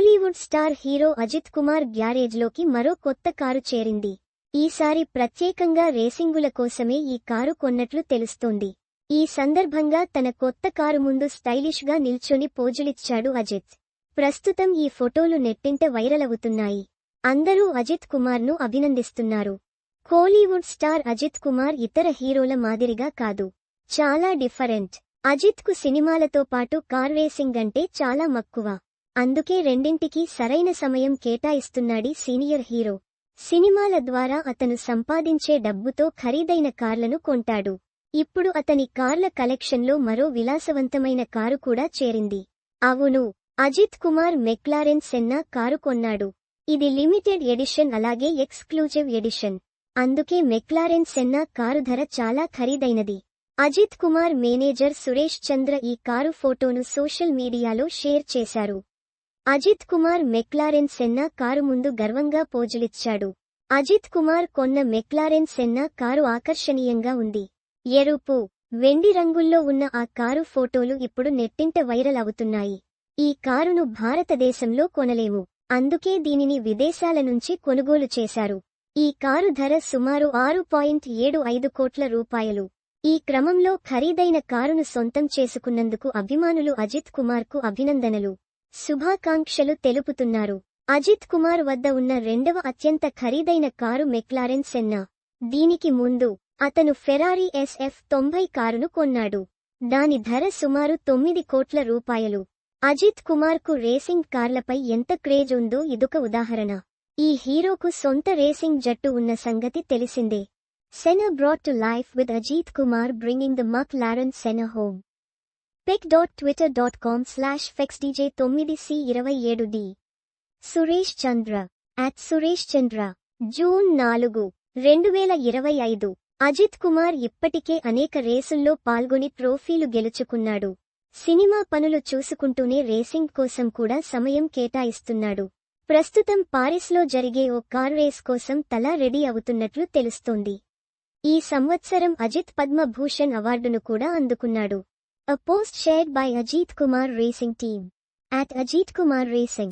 Kollywood star hero Ajith Kumar గ్యారేజ్లోకి మరో కొత్త car చేరింది. ఈసారి ప్రత్యేకంగా రేసింగుల కోసమే ఈ కారు కొన్నట్లు తెలుస్తోంది. ఈ సందర్భంగా తన కొత్త కారు ముందు స్టైలిష్గా నిల్చొని పోజులిచ్చాడు అజిత్. ప్రస్తుతం ఈ ఫోటోలు నెట్టింట వైరల్ అవుతున్నాయి. అందరూ అజిత్ కుమార్ను అభినందిస్తున్నారు. కోలీవుడ్ స్టార్ అజిత్ కుమార్ ఇతర హీరోల మాదిరిగా కాదు. చాలా డిఫరెంట్. అజిత్కు సినిమాలతో పాటు కార్ రేసింగ్ అంటే చాలా మక్కువ. అందుకే రెండింటికీ సరైన సమయం కేటాయిస్తున్నాడి సీనియర్ హీరో. సినిమాల ద్వారా అతను సంపాదించే డబ్బుతో ఖరీదైన కార్లను కొంటాడు. ఇప్పుడు అతని కార్ల కలెక్షన్లో మరో విలాసవంతమైన కారు కూడా చేరింది. అవును Ajith Kumar McLaren Senna car కొన్నాడు. ఇది లిమిటెడ్ ఎడిషన్ అలాగే ఎక్స్క్లూజివ్ ఎడిషన్. అందుకే మెక్లారెన్ సెన్నా కారు ధర చాలా ఖరీదైనది. అజిత్ కుమార్ మేనేజర్ సురేష్ చంద్ర ఈ కారు ఫోటోను సోషల్ మీడియాలో షేర్ చేశారు. Ajith Kumar McLaren Senna car ముందు గర్వంగా పోజులిచ్చాడు. అజిత్ కుమార్ కొన్న మెక్లారెన్ సెన్నా కారు ఆకర్షణీయంగా ఉంది. ఎరుపు వెండి రంగుల్లో ఉన్న ఆ కారు ఫోటోలు ఇప్పుడు నెట్టింట వైరల్ అవుతున్నాయి. ఈ కారును భారతదేశంలో కొనలేము. అందుకే దీనిని విదేశాల నుంచి కొనుగోలు చేశారు. ఈ కారు ధర సుమారు ఆరు పాయింట్ ఏడు ఐదు కోట్ల రూపాయలు. ఈ క్రమంలో ఖరీదైన కారును సొంతం చేసుకున్నందుకు అభిమానులు అజిత్ కుమార్కు అభినందనలు. శుభాకాంక్షలు తెలుపుతున్నారు. అజిత్ కుమార్ వద్ద ఉన్న రెండవ అత్యంత ఖరీదైన కారు మెక్లారెన్ సెన్నా. దీనికి ముందు అతను ఫెరారీ ఎస్ఎఫ్ తొంభై కారును కొన్నాడు. దాని ధర సుమారు తొమ్మిది కోట్ల రూపాయలు. అజిత్ కుమార్కు రేసింగ్ కార్లపై ఎంత క్రేజ్ ఉందో ఇదొక ఉదాహరణ. ఈ హీరోకు సొంత రేసింగ్ జట్టు ఉన్న సంగతి తెలిసిందే. Senna brought to life with Ajith Kumar bringing the McLaren Senna home. Spec dot Twitter dot com slash ఫెక్స్ DJ తొమ్మిది సి ఇరవై ఏడు D Suresh Chandra at Suresh Chandra June నాలుగు రెండు వేల ఇరవై ఐదు. అజిత్ కుమార్ ఇప్పటికే అనేక రేసుల్లో పాల్గొని ట్రోఫీలు గెలుచుకున్నాడు. సినిమా పనులు చూసుకుంటూనే రేసింగ్ కోసం కూడా సమయం కేటాయిస్తున్నాడు. ప్రస్తుతం పారిస్లో జరిగే ఓ కార్ రేస్ కోసం తలా రెడీ అవుతున్నట్లు తెలుస్తోంది. ఈ సంవత్సరం అజిత్ పద్మభూషణ్ అవార్డును కూడా అందుకున్నాడు. A post shared by Ajit Kumar Racing Team. At Ajit Kumar Racing.